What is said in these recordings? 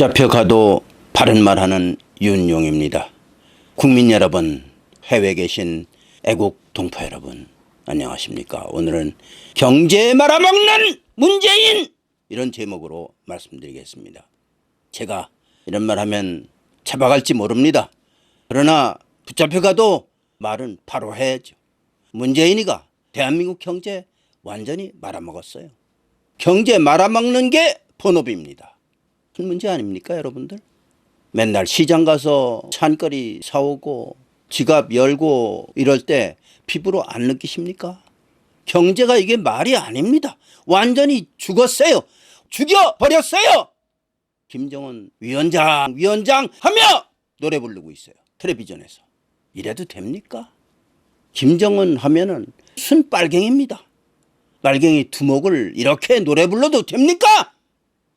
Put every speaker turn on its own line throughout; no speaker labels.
붙잡혀 가도 바른 말하는 윤용입니다. 국민 여러분, 해외 계신 애국 동포 여러분, 안녕하십니까? 오늘은 경제 말아먹는 문재인 이런 제목으로 말씀드리겠습니다. 제가 이런 말 하면 잡아갈지 모릅니다. 그러나 붙잡혀 가도 말은 바로 해야죠. 문재인이가 대한민국 경제 완전히 말아먹었어요. 경제 말아먹는 게 본업입니다. 큰 문제 아닙니까, 여러분들? 맨날 시장 가서 찬거리 사오고 지갑 열고 이럴 때 피부로 안 느끼십니까? 경제가 이게 말이 아닙니다. 완전히 죽었어요. 죽여버렸어요. 김정은 위원장, 위원장 하며 노래 부르고 있어요. 텔레비전에서. 이래도 됩니까? 김정은 하면은 순빨갱입니다. 빨갱이 두목을 이렇게 노래 불러도 됩니까?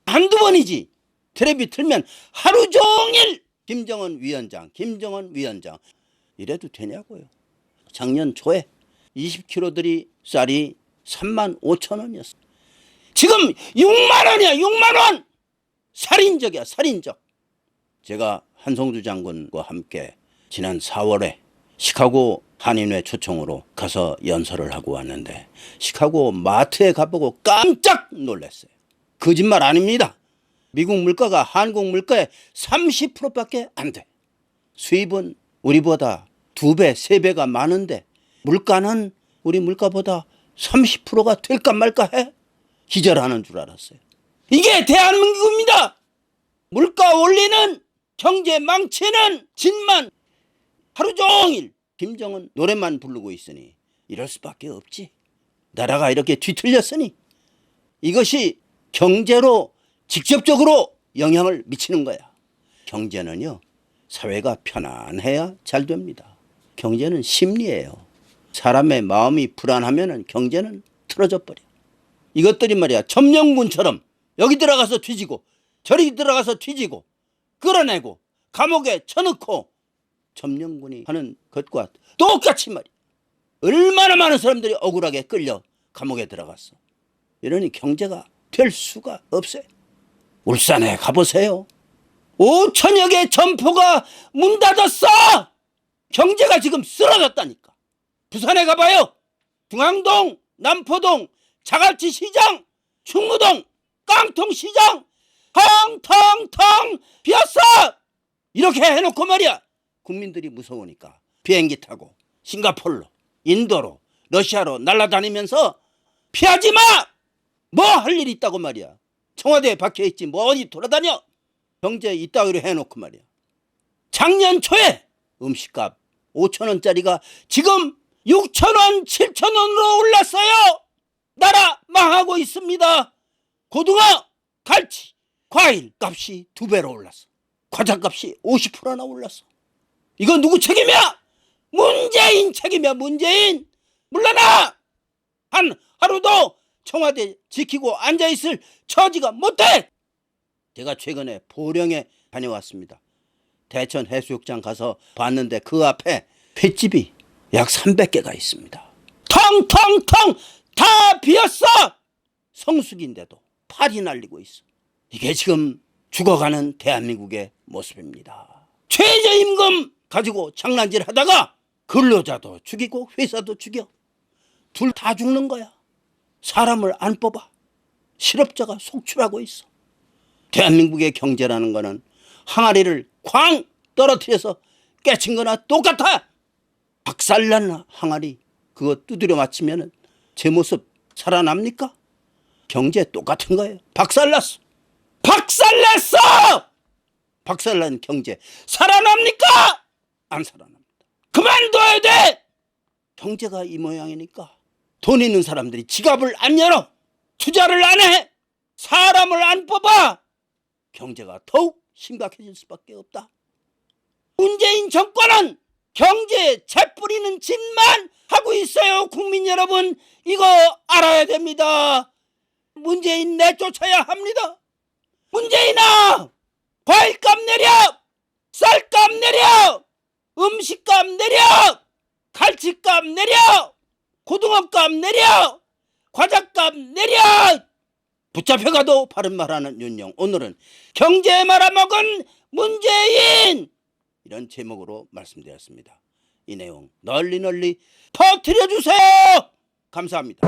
한두 번이지. 텔레비 틀면 하루 종일 김정은 위원장, 김정은 위원장. 이래도 되냐고요. 작년 초에 20kg들이 쌀이 3만 5천 원이었어. 지금 6만 원이야, 6만 원! 살인적이야, 살인적. 제가 한성주 장군과 함께 지난 4월에 시카고 한인회 초청으로 가서 연설을 하고 왔는데 시카고 마트에 가보고 깜짝 놀랐어요. 거짓말 아닙니다. 미국 물가가 한국 물가의 30%밖에 안 돼. 수입은 우리보다 두 배, 세 배가 많은데 물가는 우리 물가보다 30%가 될까 말까 해? 기절하는 줄 알았어요. 이게 대한민국입니다. 물가 올리는 경제 망치는 진만 하루 종일 김정은 노래만 부르고 있으니 이럴 수밖에 없지. 나라가 이렇게 뒤틀렸으니 이것이 경제로 직접적으로 영향을 미치는 거야. 경제는요, 사회가 편안해야 잘 됩니다. 경제는 심리예요. 사람의 마음이 불안하면 경제는 틀어져 버려. 이것들이 말이야, 점령군처럼 여기 들어가서 뒤지고 저리 들어가서 뒤지고 끌어내고 감옥에 쳐넣고 점령군이 하는 것과 똑같이 말이야. 얼마나 많은 사람들이 억울하게 끌려 감옥에 들어갔어. 이러니 경제가 될 수가 없어요. 울산에 가보세요. 5천여 개 점포가 문 닫았어! 경제가 지금 쓰러졌다니까. 부산에 가봐요. 중앙동, 남포동, 자갈치 시장, 충무동, 깡통 시장, 텅텅텅 비었어! 이렇게 해놓고 말이야. 국민들이 무서우니까 비행기 타고 싱가폴로, 인도로, 러시아로 날아다니면서 피하지 마! 뭐 할일 있다고 말이야. 청와대에 박혀 있지 뭐 어디 돌아다녀? 경제 이따위로 해놓고 말이야. 작년 초에 음식값 5천 원짜리가 지금 6천 원, 7천 원으로 올랐어요. 나라 망하고 있습니다. 고등어, 갈치, 과일 값이 두 배로 올랐어. 과자 값이 50%나 올랐어. 이거 누구 책임이야? 문재인 책임이야, 문재인. 물러나! 한 하루도 청와대 지키고 앉아있을 처지가 못돼! 제가 최근에 보령에 다녀왔습니다. 대천 해수욕장 가서 봤는데 그 앞에 횟집이 약 300개가 있습니다. 텅텅텅 다 비었어! 성수기인데도 팔이 날리고 있어. 이게 지금 죽어가는 대한민국의 모습입니다. 최저임금 가지고 장난질 하다가 근로자도 죽이고 회사도 죽여. 둘 다 죽는 거야. 사람을 안 뽑아. 실업자가 속출하고 있어. 대한민국의 경제라는 거는 항아리를 쾅 떨어뜨려서 깨친 거나 똑같아. 박살난 항아리 그거 두드려 맞히면 제 모습 살아납니까? 경제 똑같은 거예요. 박살났어. 박살났어! 박살난 경제 살아납니까? 안 살아납니다. 그만둬야 돼! 경제가 이 모양이니까 돈 있는 사람들이 지갑을 안 열어. 투자를 안 해. 사람을 안 뽑아. 경제가 더욱 심각해질 수밖에 없다. 문재인 정권은 경제에 재뿌리는 짓만 하고 있어요. 국민 여러분, 이거 알아야 됩니다. 문재인 내쫓아야 합니다. 문재인아! 과일값 내려! 쌀값 내려! 음식값 내려! 갈치값 내려! 고등어값 내려! 과자값 내려! 붙잡혀가도 바른 말하는 윤용. 오늘은 경제 말아먹은 문재인 이런 제목으로 말씀드렸습니다. 이 내용 널리 널리 퍼뜨려 주세요. 감사합니다.